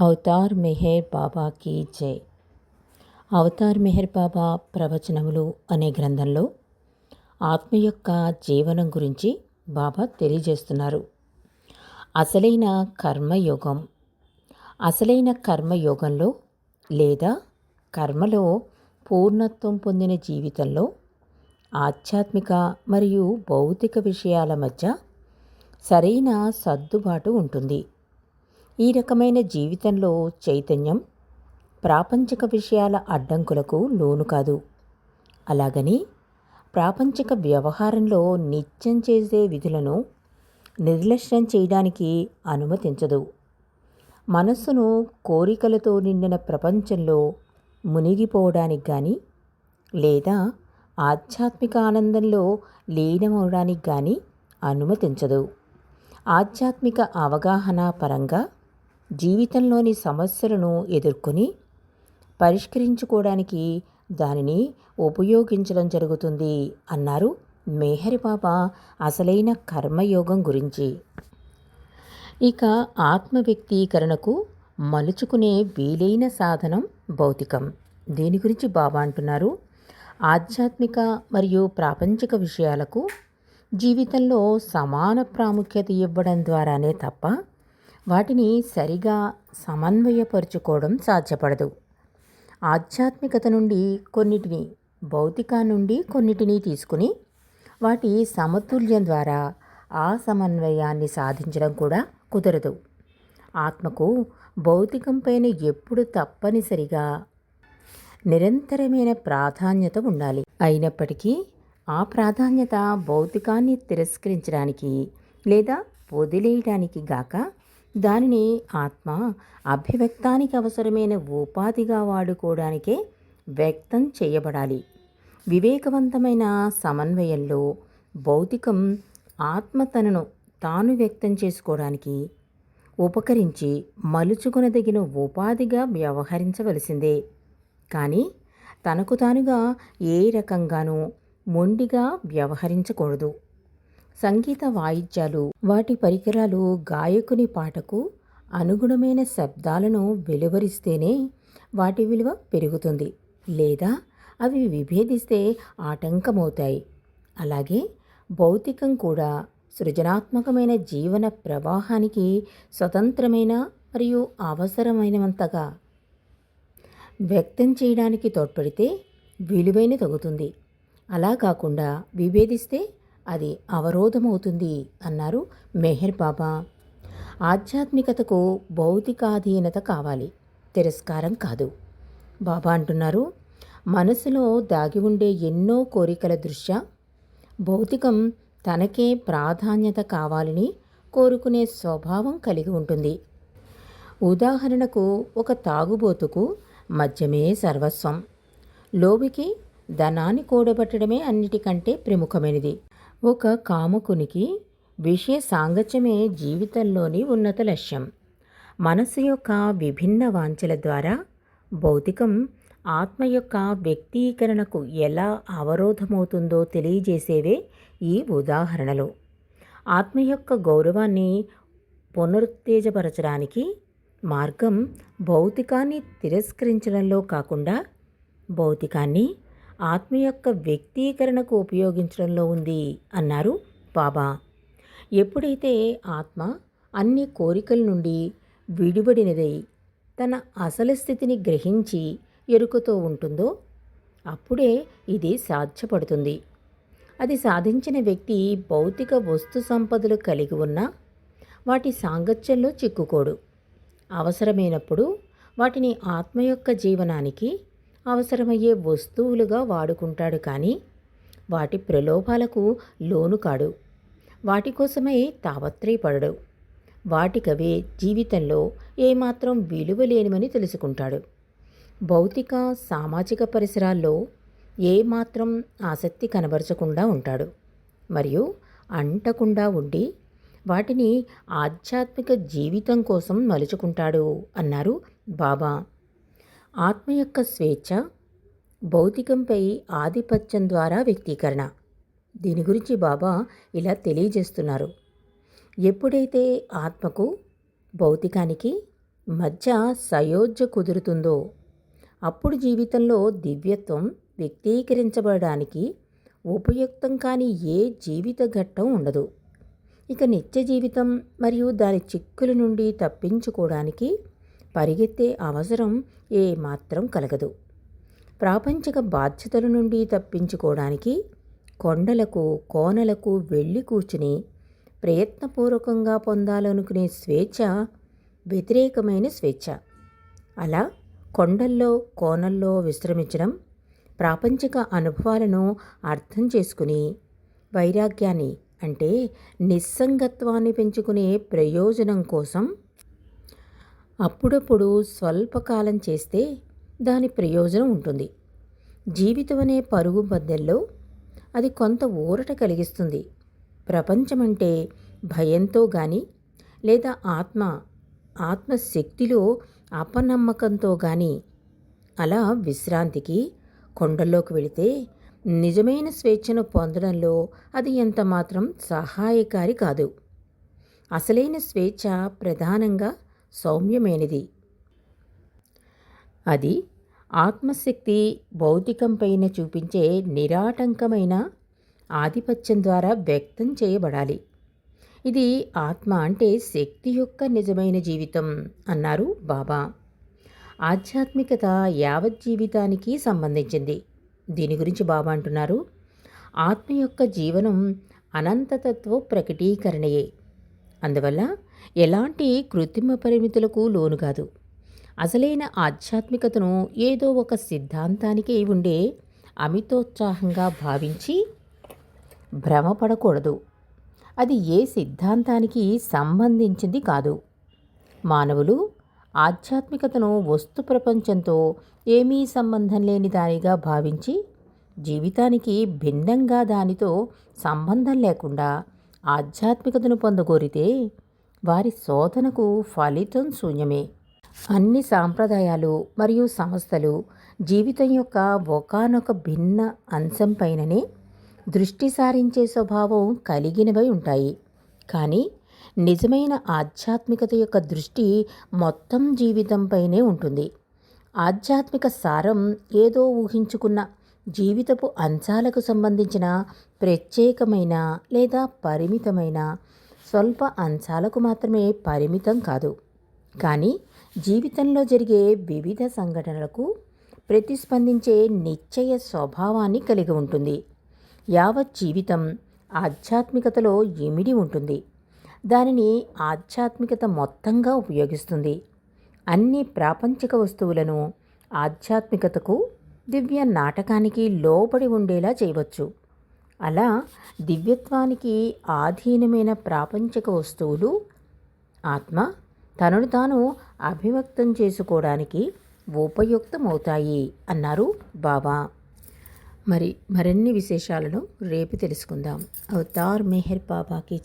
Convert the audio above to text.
Avatar Meher బాబాకి జై. అవతార్ మెహర్ బాబా ప్రవచనములు అనే గ్రంథంలో ఆత్మ యొక్క జీవనం గురించి బాబా తెలియజేస్తున్నారు. అసలైన కర్మయోగం అసలైన కర్మయోగంలో లేదా కర్మలో పూర్ణత్వం పొందిన జీవితంలో ఆధ్యాత్మిక మరియు భౌతిక విషయాల మధ్య సరైన సర్దుబాటు ఉంటుంది. ఈ రకమైన జీవితంలో చైతన్యం ప్రాపంచిక విషయాల అడ్డంకులకు లోను కాదు. అలాగని ప్రాపంచిక వ్యవహారంలో నిత్యం చేసే విధులను నిర్లక్ష్యం చేయడానికి అనుమతించదు. మనస్సును కోరికలతో నిండిన ప్రపంచంలో మునిగిపోవడానికి కానీ లేదా ఆధ్యాత్మిక ఆనందంలో లీనమవడానికి కానీ అనుమతించదు. ఆధ్యాత్మిక అవగాహన పరంగా జీవితంలోని సమస్యలను ఎదుర్కొని పరిష్కరించుకోవడానికి దానిని ఉపయోగించడం జరుగుతుంది అన్నారు మేహరి బాబా అసలైన కర్మయోగం గురించి. ఇక ఆత్మ వ్యక్తీకరణకు మలుచుకునే వీలైన సాధనం భౌతికం. దీని గురించి బాబా అంటున్నారు? ఆధ్యాత్మిక మరియు ప్రాపంచిక విషయాలకు జీవితంలో సమాన ప్రాముఖ్యత ఇవ్వడం ద్వారానే తప్ప వాటిని సరిగా సమన్వయపరుచుకోవడం సాధ్యపడదు. ఆధ్యాత్మికత నుండి కొన్నిటిని భౌతిక నుండి కొన్నిటిని తీసుకుని వాటి సమతుల్యం ద్వారా ఆ సమన్వయాన్ని సాధించడం కూడా కుదరదు. ఆత్మకు భౌతికంపైన ఎప్పుడు తప్పనిసరిగా నిరంతరమైన ప్రాధాన్యత ఉండాలి. అయినప్పటికీ ఆ ప్రాధాన్యత భౌతికాన్ని తిరస్కరించడానికి లేదా వదిలేయడానికి గాక దానిని ఆత్మ అభివ్యక్తానికి అవసరమైన ఉపాధిగా వాడుకోవడానికే వ్యక్తం చేయబడాలి. వివేకవంతమైన సమన్వయంలో భౌతికం ఆత్మ తనను తాను వ్యక్తం చేసుకోవడానికి ఉపకరించి మలుచుకునదగిన ఉపాధిగా వ్యవహరించవలసిందే. కానీ తనకు తానుగా ఏ రకంగానూ మొండిగా వ్యవహరించకూడదు. సంగీత వాయిద్యాలు. వాటి పరికరాలు గాయకుని పాటకు అనుగుణమైన శబ్దాలను వెలువరిస్తేనే వాటి విలువ పెరుగుతుంది. లేదా అవి విభేదిస్తే ఆటంకమవుతాయి. అలాగే భౌతికం కూడా సృజనాత్మకమైన జీవన ప్రవాహానికి స్వతంత్రమైన మరియు అవసరమైనంతగా వ్యక్తం చేయడానికి తోడ్పడితే విలువైన తగ్గుతుంది అలా కాకుండా విభేదిస్తే అది అవరోధమవుతుంది అన్నారు మెహర్ బాబా. ఆధ్యాత్మికతకు భౌతికాధీనత కావాలి. తిరస్కారం కాదు. బాబా అంటున్నారు మనసులో దాగి ఉండే ఎన్నో కోరికల దృష్ట్యా? భౌతికం తనకే ప్రాధాన్యత కావాలని కోరుకునే స్వభావం కలిగి ఉంటుంది. ఉదాహరణకు ఒక తాగుబోతుకు మద్యమే సర్వస్వం. లోబికి ధనాన్ని కూడబట్టడమే అన్నిటికంటే ప్రముఖమైనది. ఒక కాముకునికి విషయ సాంగత్యమే జీవితంలోని ఉన్నత లక్ష్యం. మనసు యొక్క విభిన్న వాంఛల ద్వారా భౌతికం ఆత్మ యొక్క వ్యక్తీకరణకు ఎలా అవరోధమవుతుందో తెలియజేసేవే ఈ ఉదాహరణలు. ఆత్మ యొక్క గౌరవాన్ని పునరుత్తేజపరచడానికి మార్గం భౌతికాన్ని తిరస్కరించడంలో కాకుండా భౌతికాన్ని ఆత్మ యొక్క వ్యక్తీకరణకు ఉపయోగించడంలో ఉంది అన్నారు బాబా. ఎప్పుడైతే ఆత్మ అన్ని కోరికల నుండి విడిబడినదై తన అసలు స్థితిని గ్రహించి ఎరుకతో ఉంటుందో అప్పుడే ఇది సాధ్యపడుతుంది. అది సాధించిన వ్యక్తి భౌతిక వస్తు సంపదలు కలిగి ఉన్న వాటి సాంగత్యంలో చిక్కుకోడు. అవసరమైనప్పుడు వాటిని ఆత్మ యొక్క జీవనానికి అవసరమయ్యే వస్తువులుగా వాడుకుంటాడు కానీ వాటి ప్రలోభాలకు లోను కాడు. వాటి కోసమై తాపత్రయపడడు. వాటికవే జీవితంలో ఏమాత్రం విలువ లేనివని తెలుసుకుంటాడు. భౌతిక సామాజిక పరిసరాల్లో ఏమాత్రం ఆసక్తి కనబరచకుండా ఉంటాడు. మరియు అంటకుండా ఉండి వాటిని ఆధ్యాత్మిక జీవితం కోసం మలుచుకుంటాడు అన్నారు బాబా. ఆత్మ యొక్క స్వేచ్ఛ భౌతికంపై ఆధిపత్యం ద్వారా వ్యక్తీకరణ. దీని గురించి బాబా ఇలా తెలియజేస్తున్నారు. ఎప్పుడైతే ఆత్మకు భౌతికానికి మధ్య సయోధ్య కుదురుతుందో అప్పుడు జీవితంలో దివ్యత్వం వ్యక్తీకరించబడడానికి ఉపయుక్తం కాని ఏ జీవిత ఘట్టం ఉండదు. ఇక నిత్య జీవితం మరియు దాని చిక్కుల నుండి తప్పించుకోవడానికి పరిగెత్తే అవసరం ఏమాత్రం కలగదు. ప్రాపంచిక బాధ్యతల నుండి తప్పించుకోవడానికి కొండలకు కోనలకు వెళ్ళి కూర్చుని ప్రయత్నపూర్వకంగా పొందాలనుకునే స్వేచ్ఛ వ్యతిరేకమైన స్వేచ్ఛ. అలా కొండల్లో కోనల్లో విశ్రమించడం ప్రాపంచిక అనుభవాలను అర్థం చేసుకుని వైరాగ్యాన్ని అంటే నిస్సంగత్వాన్ని పెంచుకునే ప్రయోజనం కోసం అప్పుడప్పుడు స్వల్పకాలం చేస్తే దాని ప్రయోజనం ఉంటుంది. జీవితం అనే పరుగు బద్దెల్లో అది కొంత ఊరట కలిగిస్తుంది. ప్రపంచమంటే భయంతో కానీ లేదా ఆత్మ ఆత్మశక్తిలో అపనమ్మకంతో కానీ అలా విశ్రాంతికి కొండల్లోకి వెళితే నిజమైన స్వేచ్ఛను పొందడంలో అది ఎంతమాత్రం సహాయకారి కాదు. అసలైన స్వేచ్ఛ ప్రధానంగా సౌమ్యమైనది. అది ఆత్మశక్తి భౌతికంపైన చూపించే నిరాటంకమైన ఆధిపత్యం ద్వారా వ్యక్తం చేయబడాలి. ఇది ఆత్మ అంటే శక్తి యొక్క నిజమైన జీవితం అన్నారు బాబా. ఆధ్యాత్మికత యావత్ జీవితానికి సంబంధించింది. దీని గురించి బాబా అంటున్నారు. ఆత్మ యొక్క జీవనం అనంతతత్వ ప్రకటీకరణయే. అందువల్ల ఎలాంటి కృత్రిమ పరిమితులకు లోను కాదు. అసలైన ఆధ్యాత్మికతను ఏదో ఒక సిద్ధాంతానికి ఉండే అమితోత్సాహంగా భావించి భ్రమపడకూడదు. అది ఏ సిద్ధాంతానికి సంబంధించింది కాదు. మానవులు ఆధ్యాత్మికతను వస్తు ప్రపంచంతో ఏమీ సంబంధం లేని దానిగా భావించి జీవితానికి భిన్నంగా దానితో సంబంధం లేకుండా ఆధ్యాత్మికతను పొందగోరితే వారి శోధనకు ఫలితం శూన్యమే. అన్ని సాంప్రదాయాలు మరియు సంస్థలు జీవితం యొక్క ఒకనొక భిన్న అంశంపైననే దృష్టి సారించే స్వభావం కలిగినవై ఉంటాయి. కానీ నిజమైన ఆధ్యాత్మికత యొక్క దృష్టి మొత్తం జీవితంపైనే ఉంటుంది. ఆధ్యాత్మిక సారం ఏదో ఊహించుకున్న జీవితపు అంశాలకు సంబంధించిన ప్రత్యేకమైన లేదా పరిమితమైన స్వల్ప అంశాలకు మాత్రమే పరిమితం కాదు. కానీ జీవితంలో జరిగే వివిధ సంఘటనలకు ప్రతిస్పందించే నిశ్చయ స్వభావాన్ని కలిగి ఉంటుంది. యావత్ జీవితం ఆధ్యాత్మికతలో ఇమిడి ఉంటుంది. దానిని ఆధ్యాత్మికత మొత్తంగా ఉపయోగిస్తుంది. అన్ని ప్రాపంచిక వస్తువులను ఆధ్యాత్మికతకు దివ్య నాటకానికి లోబడి ఉండేలా చేయవచ్చు. అలా దివ్యత్వానికి ఆధీనమైన ప్రాపంచిక వస్తువులు ఆత్మ తనను తాను అభివ్యక్తం చేసుకోవడానికి ఉపయుక్తమవుతాయి అన్నారు బాబా మరి మరిన్ని విశేషాలను రేపు తెలుసుకుందాం. అవతార్ మెహర్ బాబాకి